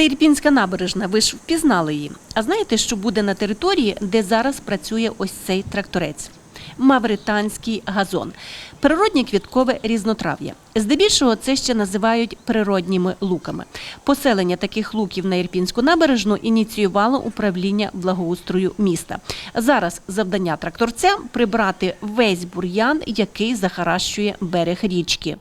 Це Ірпінська набережна. Ви ж впізнали її. А знаєте, що буде на території, де зараз працює ось цей тракторець? Мавританський газон, природнє квіткове різнотрав'я. Здебільшого це ще називають природніми луками. Поселення таких луків на Ірпінську набережну ініціювало управління благоустрою міста. Зараз завдання тракторця прибрати весь бур'ян, який захаращує берег річки.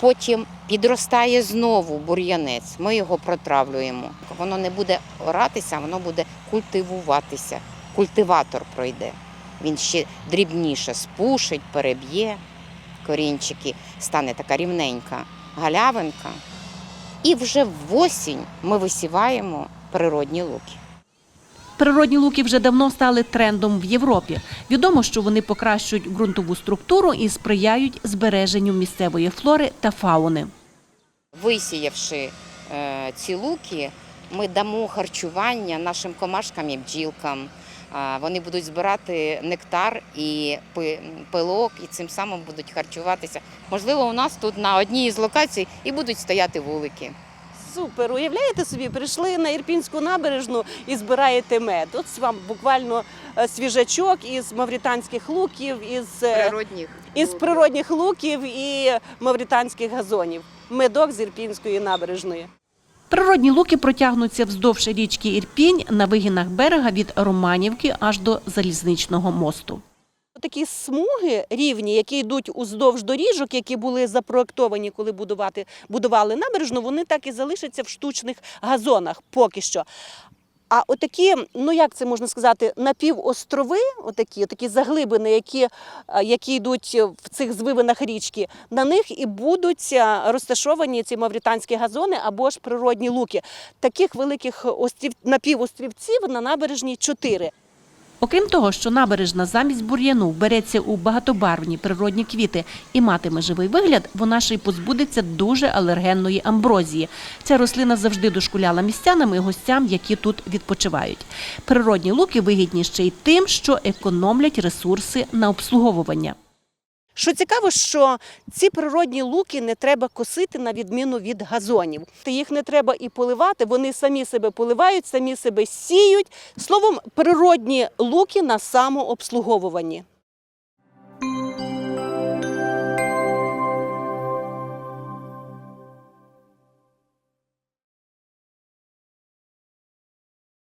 Потім підростає знову бур'янець. Ми його протравлюємо. Воно не буде оратися, воно буде культивуватися. Культиватор пройде. Він ще дрібніше спушить, переб'є корінчики, стане така рівненька галявинка. І вже в осінь ми висіваємо природні луки. Природні луки вже давно стали трендом в Європі. Відомо, що вони покращують ґрунтову структуру і сприяють збереженню місцевої флори та фауни. Висіявши е, ці луки, ми дамо харчування нашим комашкам і бджілкам. Вони будуть збирати нектар і пилок, і цим самим будуть харчуватися. Можливо, у нас тут на одній із локацій і будуть стояти вулики. Супер, уявляєте собі, прийшли на Ірпінську набережну і збираєте мед. От вам буквально е, свіжачок із мавританських луків, із, е, Природних із луків. природних луків і мавританських газонів. Медок з Ірпінської набережної. Природні луки протягнуться вздовж річки Ірпінь на вигинах берега від Романівки аж до залізничного мосту. Такі смуги рівні, які йдуть уздовж доріжок, які були запроектовані, коли будувати, будували набережну, вони так і залишаться в штучних газонах поки що. А отакі, ну як це можна сказати, напівострови, отакі, отакі заглибини, які, е, які йдуть в цих звивинах річки, на них і будуть е, розташовані ці мавританські газони або ж природні луки. Таких великих острів, напівострівців на набережній чотири. Окрім того, що набережна замість бур'яну береться у багатобарвні природні квіти і матиме живий вигляд, вона ще й позбудеться дуже алергенної амброзії. Ця рослина завжди дошкуляла містянам і гостям, які тут відпочивають. Природні луки вигідні ще й тим, що економлять ресурси на обслуговування. Що цікаво, що ці природні луки не треба косити на відміну від газонів. Їх не треба і поливати, вони самі себе поливають, самі себе сіють. Словом, природні луки на самообслуговуванні.